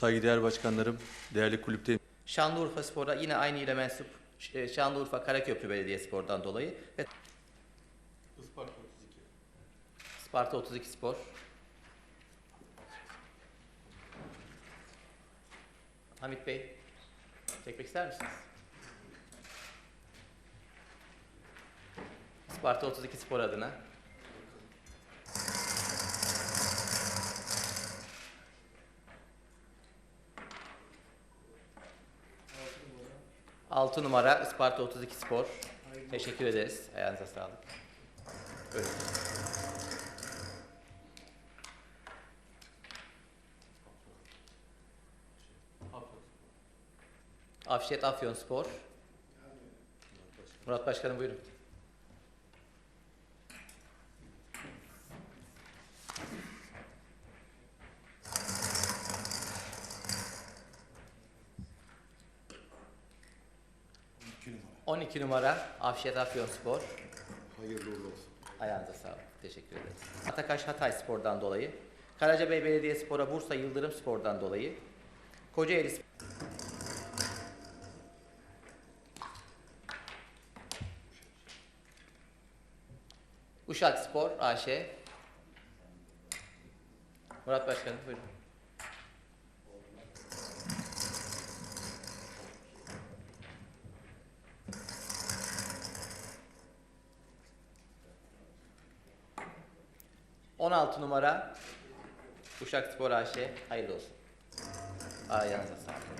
saygıdeğer başkanlarım, değerli kulüpte Şanlıurfa Spor'a yine aynı ile mensup e, Şanlıurfa Karaköprü Belediyespor'dan dolayı ve Sparta 32 Spor. Hamit Bey, çekmek ister misiniz? Sparta 32 Spor adına. Altı numara Sparta 32 Spor. Teşekkür ederiz. Ayağınıza sağlık. Buyurun. Afşet Afyon Spor. Murat Başkanım buyurun. İki numara. 12 numara Afşet Afyon Spor. Hayırlı uğurlu olsun. Ayağınıza sağlık. Teşekkür ederiz. Atakaş Hatay Spor'dan dolayı. Karacabey Belediyespor'a Bursa Yıldırım Spor'dan dolayı. Kocaeli Spor. Uşak Spor AŞ. Murat Başkanım buyurun. ...16 numara... ...Uşak Spor AŞ... ...hayırlı olsun. Ayağınıza sağlık.